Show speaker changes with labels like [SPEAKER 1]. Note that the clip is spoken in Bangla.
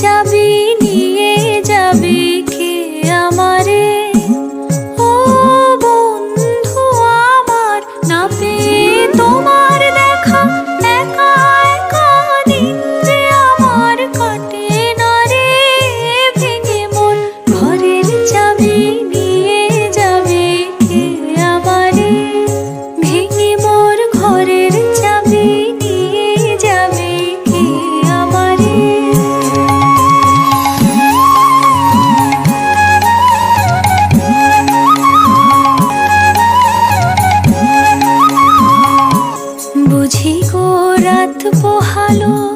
[SPEAKER 1] চাবি আছি গো রাত পোহালো।